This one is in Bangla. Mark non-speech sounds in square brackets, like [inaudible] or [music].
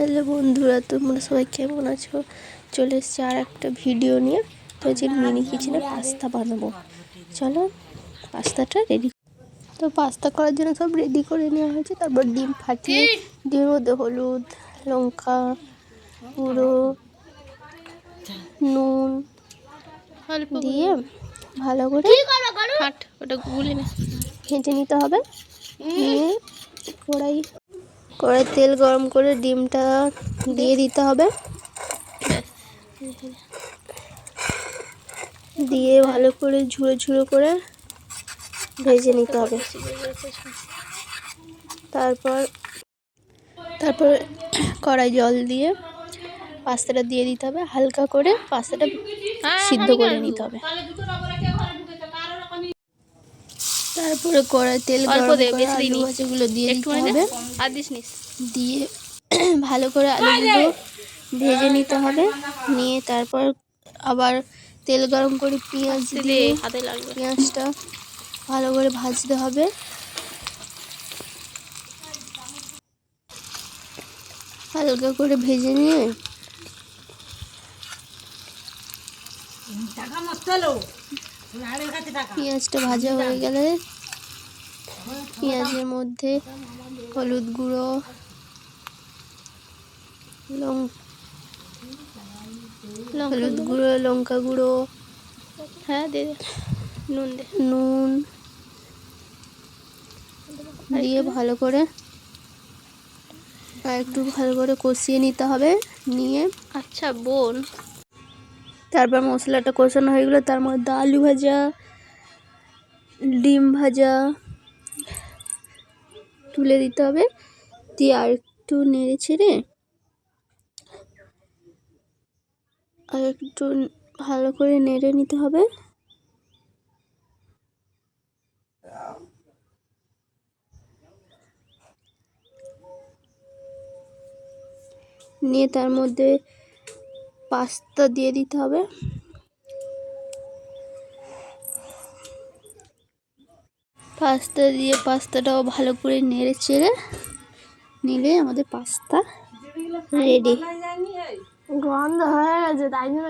হ্যালো বন্ধুরা তোমরা সবাই কেমন আছো? চলে এসছি আর একটা ভিডিও নিয়ে। তো যে মিনি কিচেনে পাস্তা বানাবো। চলো পাস্তাটা রেডি তো পাস্তা করার জন্য সব রেডি করে নেওয়া হয়েছে। তারপর ডিম ফাটিয়ে ডিমের মধ্যে হলুদ লঙ্কা গুঁড়ো নুন দিয়ে ভালো করে ওটা গুলে না। ভেজে নিতে হবে। নিয়ে কড়াই কড়াই তেল গরম করে ডিমটা দিয়ে দিতে হবে। দিয়ে ভালো করে ঝুড়ো ঝুড়ো করে ভেজে নিতে হবে। তারপর তারপর কড়াই জল দিয়ে পাস্তাটা দিয়ে দিতে হবে। হালকা করে পাস্তাটা সিদ্ধ করে নিতে হবে। তারপরে কড়াই তেল অল্প গরম করে বেশি দিইনি। ভাজাগুলো দিয়ে একটু দিতে হবে। আর দিস নিস। দিয়ে [clears throat] ভালো করে আলুগুলো ভেজে নিতে হবে। নিয়ে তারপর আবার তেল গরম করে পেঁয়াজ দিয়ে হাতে লাগবে পেঁয়াজটা ভালো করে ভাজতে হবে। হালকা করে ভেজে নিয়ে পেঁয়াজটা ভাজা হয়ে গেলে পেঁয়াজের মধ্যে হলুদ গুঁড়ো হলুদ গুঁড়ো লঙ্কা গুঁড়ো হ্যাঁ দে। নুন দে। নুন দিয়ে ভালো করে আর একটু ভালো করে কষিয়ে নিতে হবে নিয়ে আচ্ছা বোন। তারপর মশলাটা কষানো হয়ে গেলো তার মধ্যে আলু ভাজা ডিম ভাজা তুলে দিতে হবে। দিয়ে আর একটু নেড়ে ছেড়ে আর একটু ভালো করে নেড়ে নিতে হবে। নিয়ে তার মধ্যে পাস্তা দিয়ে দিতে হবে। পাস্তা দিয়ে পাস্তাটাও ভালো করে নেড়ে চেড়ে নিলে আমাদের পাস্তা রেডি গন্ধ হয়ে গেছে তাই জন্য